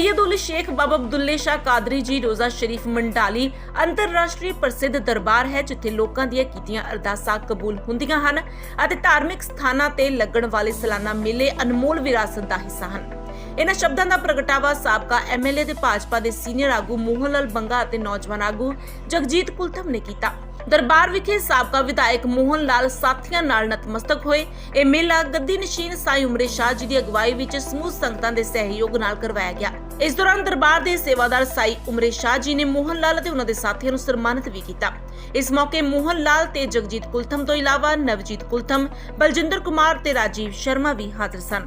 ਸ਼ੇਖ ਬਾਬਾ ਅਬਦੁੱਲੇ ਸ਼ਾਹ ਕਾਦਰੀ ਜੀ, ਰੋਜ਼ਾ ਸ਼ਰੀਫ ਮੰਡਾਲੀ ਅੰਤਰਰਾਸ਼ਟਰੀ ਪ੍ਰਸਿੱਧ ਦਰਬਾਰ ਹੈ, ਜਿੱਥੇ ਲੋਕਾਂ ਦੀਆਂ ਕੀਤੀਆਂ ਅਰਦਾਸਾਂ ਕਬੂਲ ਹੁੰਦੀਆਂ ਹਨ ਅਤੇ ਧਾਰਮਿਕ ਸਥਾਨਾਂ ਤੇ ਲੱਗਣ ਵਾਲੇ ਸਾਲਾਨਾ ਮੇਲੇ ਅਨਮੋਲ ਵਿਰਾਸਤ ਦਾ ਹਿੱਸਾ ਹਨ। ਇਹਨਾਂ ਸ਼ਬਦਾਂ ਦਾ ਪ੍ਰਗਟਾਵਾ ਸਾਬਕਾ ਐਮਐਲਏ ਤੇ ਭਾਜਪਾ ਦੇ ਸੀਨੀਅਰ ਆਗੂ ਮੋਹਨ ਲਾਲ ਬੰਗਾ ਅਤੇ ਨੌਜਵਾਨ ਆਗੂ ਜਗਜੀਤ ਕੁਲਥਮ ਨੇ ਕੀਤਾ। ਦਰਬਾਰ ਵਿਖੇ ਸਾਬਕਾ ਵਿਧਾਇਕ ਮੋਹਨ ਲਾਲ ਸਾਥੀਆਂ ਨਾਲ ਨਤਮਸਤਕ ਹੋਏ। ਇਹ ਮੇਲਾ ਗੱਦੀ ਨਸ਼ੀਨ ਸਾਈ ਉਮਰੇ ਸ਼ਾਹ ਜੀ ਦੀ ਅਗਵਾਈ ਵਿੱਚ ਸਮੂਹ ਸੰਗਤਾਂ ਦੇ ਸਹਿਯੋਗ ਨਾਲ ਕਰਵਾਇਆ ਗਿਆ। ਇਸ ਦੌਰਾਨ ਦਰਬਾਰ ਦੇ ਸੇਵਾਦਾਰ ਸਾਈ ਉਮਰੇ ਸ਼ਾਹ ਜੀ ਨੇ ਮੋਹਨ ਲਾਲ ਅਤੇ ਉਹਨਾਂ ਦੇ ਸਾਥੀਆਂ ਨੂੰ ਸਨਮਾਨਿਤ ਵੀ ਕੀਤਾ। ਇਸ ਮੌਕੇ ਮੋਹਨ ਲਾਲ ਤੇ ਜਗਜੀਤ ਕੁਲਥਮ ਤੋਂ ਇਲਾਵਾ ਨਵਜੀਤ ਕੁਲਥਮ, ਬਲਜਿੰਦਰ ਕੁਮਾਰ ਤੇ ਰਾਜੀਵ ਸ਼ਰਮਾ ਵੀ ਹਾਜ਼ਰ ਸਨ।